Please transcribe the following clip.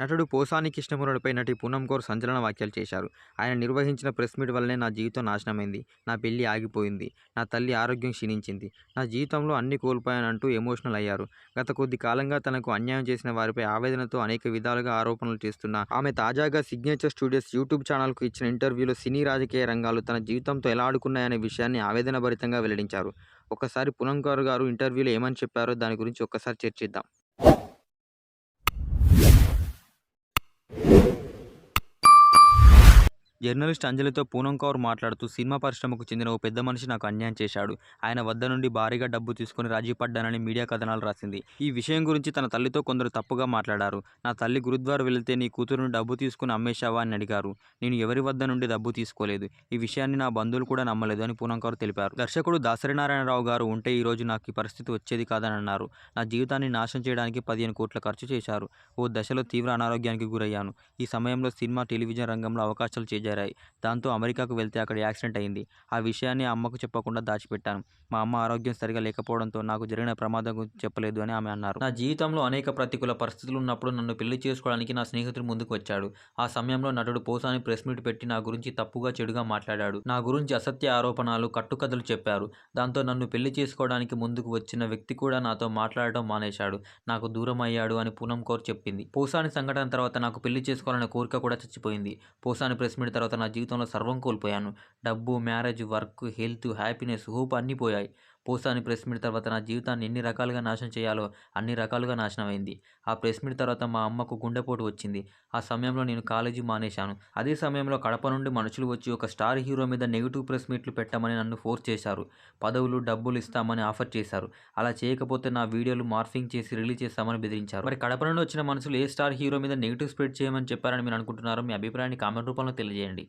నటుడు పోసాని కృష్ణమురళిపై నటి పూనం కౌర్ సంచలన వ్యాఖ్యలు చేశారు. ఆయన నిర్వహించిన ప్రెస్ మీట్ వల్లనే నా జీవితం నాశనమైంది. నా పెళ్ళి ఆగిపోయింది. నా తల్లి ఆరోగ్యం క్షీణించింది. నా జీవితంలో అన్ని కోల్పోయానంటూ ఎమోషనల్ అయ్యారు. గత కొద్ది కాలంగా తనకు అన్యాయం చేసిన వారిపై ఆవేదనతో అనేక విధాలుగా ఆరోపణలు చేస్తున్న ఆమె తాజాగా సిగ్నేచర్ స్టూడియోస్ యూట్యూబ్ ఛానల్కు ఇచ్చిన ఇంటర్వ్యూలో సినీ రాజకీయ రంగాలు తన జీవితంతో ఎలా ఆడుకున్నాయనే విషయాన్ని ఆవేదనభరితంగా వెల్లడించారు. ఒకసారి పునంకారు గారు ఇంటర్వ్యూలో ఏమని చెప్పారో దాని గురించి ఒక్కసారి చర్చిద్దాం. జర్నలిస్ట్ అంజలితో పూనం కౌర్ మాట్లాడుతూ సినిమా పరిశ్రమకు చెందిన ఓ పెద్ద మనిషి నాకు అన్యాయం చేశాడు. ఆయన వద్ద నుండి భారీగా డబ్బు తీసుకుని రాజీపడ్డానని మీడియా కథనాలు రాసింది. ఈ విషయం గురించి తన తల్లితో కొందరు తప్పుగా మాట్లాడారు. నా తల్లి గురుద్వార్ వెళితే నీ కూతురును డబ్బు తీసుకుని అమ్మేశావా అని అడిగారు. నేను ఎవరి వద్ద నుండి డబ్బు తీసుకోలేదు. ఈ విషయాన్ని నా బంధువులు కూడా నమ్మలేదు అని పూనం కౌర్ తెలిపారు. దర్శకుడు దాసరి నారాయణరావు గారు ఉంటే ఈ రోజు నాకు ఈ పరిస్థితి వచ్చేది కాదని అన్నారు. నా జీవితాన్ని నాశనం చేయడానికి పదిహేను కోట్ల ఖర్చు చేశారు. ఓ దశలో తీవ్ర అనారోగ్యానికి గురయ్యాను. ఈ సమయంలో సినిమా, టెలివిజన్ రంగంలో అవకాశాలు చేజారాయి. దాంతో అమెరికాకు వెళ్తే అక్కడ యాక్సిడెంట్ అయింది. ఆ విషయాన్ని అమ్మకు చెప్పకుండా దాచిపెట్టాను. మా అమ్మ ఆరోగ్యం సరిగా లేకపోవడంతో నాకు జరిగిన ప్రమాదం గురించి చెప్పలేదు అని ఆమె అన్నారు. నా జీవితంలో అనేక ప్రతికూల పరిస్థితులు ఉన్నప్పుడు నన్ను పెళ్ళి చేసుకోవడానికి నా స్నేహితుడు ముందుకు వచ్చాడు. ఆ సమయంలో నటుడు పోసాని ప్రెస్ మీట్ పెట్టి నా గురించి తప్పుగా, చెడుగా మాట్లాడాడు. నా గురించి అసత్య ఆరోపణలు, కట్టుకథలు చెప్పారు. దాంతో నన్ను పెళ్ళి చేసుకోవడానికి ముందుకు వచ్చిన వ్యక్తి కూడా నాతో మాట్లాడటం మానేశాడు. నాకు దూరం అయ్యాడు అని పూనం కౌర్ చెప్పింది. పోసాని సంఘటన తర్వాత నాకు పెళ్ళి చేసుకోవాలనే కోరిక కూడా చచ్చిపోయింది. పోసాని ప్రెస్ మీట్ తర్వాత నా జీవితంలో సర్వం కోల్పోయాను. డబ్బు, marriage, work, health, happiness, hope అన్నీ పోయాయి. పోసాని ప్రెస్ మీట్ తర్వాత నా జీవితాన్ని ఎన్ని రకాలుగా నాశనం చేయాలో అన్ని రకాలుగా నాశనమైంది. ఆ ప్రెస్ మీట్ తర్వాత మా అమ్మకు గుండెపోటు వచ్చింది. ఆ సమయంలో నేను కాలేజీ మానేశాను. అదే సమయంలో కడప నుండి మనుషులు వచ్చి ఒక స్టార్ హీరో మీద నెగిటివ్ ప్రెస్ మీట్లు పెట్టమని నన్ను ఫోర్స్ చేశారు. పదవులు, డబ్బులు ఇస్తామని ఆఫర్ చేశారు. అలా చేయకపోతే నా వీడియోలు మార్ఫింగ్ చేసి రిలీజ్ చేస్తామని బెదిరించారు. మరి కడప నుండి వచ్చిన మనుషులు ఏ స్టార్ హీరో మీద నెగిటివ్ స్ప్రెడ్ చేయమని చెప్పారని మీరు అనుకుంటున్నారో మీ అభిప్రాయాన్ని కామెంట్ రూపంలో తెలియజేయండి.